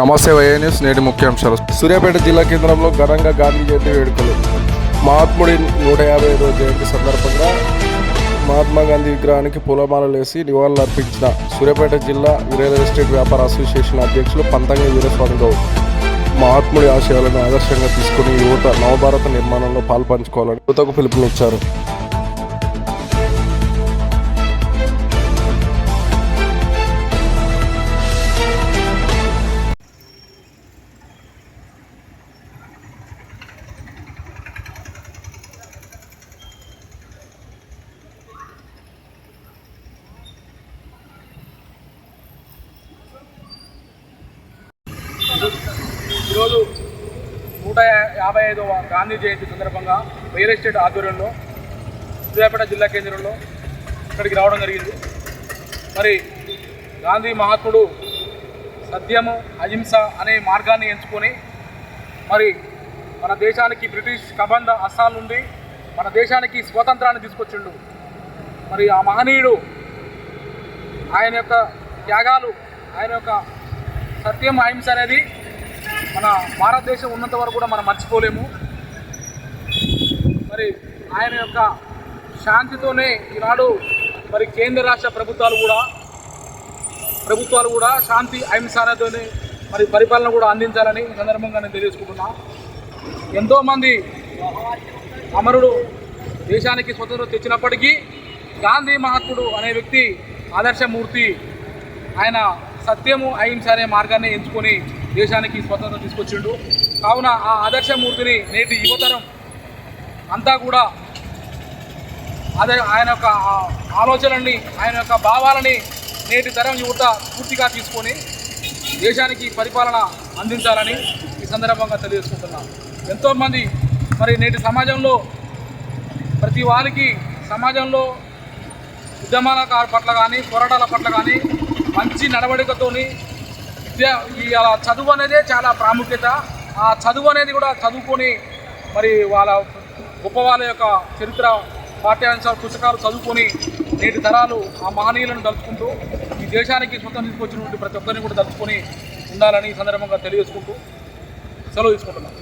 నమస్తే వైఎన్ఎస్ న్యూస్ నేటి ముఖ్యాంశాలు. సూర్యాపేట జిల్లా కేంద్రంలో ఘనంగా గాంధీ జయంతి వేడుకలు. మహాత్ముడి నూట యాభై ఐదవ జయంతి సందర్భంగా మహాత్మా గాంధీ విగ్రహానికి పూలమాలలు వేసి నివాళులు అర్పించిన సూర్యాపేట జిల్లా రియల్ ఎస్టేట్ వ్యాపార అసోసియేషన్ అధ్యక్షులు పంతంగి వీరస్వామి గౌడ్ మహాత్ముడి ఆశయాలను ఆదర్శంగా తీసుకుని యువత నవభారత నిర్మాణంలో పాల్పంచుకోవాలని యువతకు పిలుపునిచ్చారు. నూట యాభై ఐదవ గాంధీ జయంతి సందర్భంగా రియల్ ఎస్టేట్ ఆధ్వర్యంలో సూర్యాపేట జిల్లా కేంద్రంలో ఇక్కడికి రావడం జరిగింది. మరి గాంధీ మహాత్ముడు సత్యము అహింస అనే మార్గాన్ని ఎంచుకొని మరి మన దేశానికి బ్రిటిష్ కబంధ అస్సాల నుండి మన దేశానికి స్వాతంత్రాన్ని తీసుకొచ్చిండు. మరి ఆ మహనీయుడు ఆయన యొక్క త్యాగాలు ఆయన యొక్క సత్యం అహింస అనేది మన భారతదేశం ఉన్నంత వరకు కూడా మనం మర్చిపోలేము. మరి ఆయన యొక్క శాంతితోనే ఈనాడు మరి కేంద్ర రాష్ట్ర ప్రభుత్వాలు కూడా ప్రభుత్వాలు కూడా శాంతి అహింసతోనే మరి పరిపాలన కూడా అందించాలని ఈ సందర్భంగా నేను తెలియజేసుకుంటున్నా. ఎంతోమంది అమరుడు దేశానికి స్వతంత్రం తెచ్చినప్పటికీ గాంధీ మహాత్ముడు అనే వ్యక్తి ఆదర్శమూర్తి ఆయన సత్యము అహింస అనే మార్గాన్ని ఎంచుకొని దేశానికి స్వతంత్రం తీసుకొచ్చిండు. కావున ఆ ఆదర్శమూర్తిని నేటి యువతరం అంతా కూడా అదే ఆయన యొక్క ఆలోచనల్ని ఆయన యొక్క భావాలని నేటి తరం యువత పూర్తిగా తీసుకొని దేశానికి పరిపాలన అందించాలని ఈ సందర్భంగా తెలియజేసుకుంటున్నాం ఎంతోమంది మరి నేటి సమాజంలో ప్రతి వారికి సమాజంలో ఉద్యమాల పట్ల కానీ పోరాటాల పట్ల కానీ మంచి నడవడికతోని ఇలా చదువు అనేదే చాలా ప్రాముఖ్యత. ఆ చదువు అనేది కూడా చదువుకొని మరి వాళ్ళ గొప్ప వాళ్ళ యొక్క చరిత్ర పాఠ్యాంశాలు పుస్తకాలు చదువుకొని నేటి తరాలు ఆ మహనీయులను తలుచుకుంటూ ఈ దేశానికి స్వతంత్రం తీసుకొచ్చినటువంటి ప్రతి ఒక్కరిని కూడా తలుచుకొని ఉండాలని ఈ సందర్భంగా తెలియజేసుకుంటూ సెలవు తీసుకుంటున్నాం.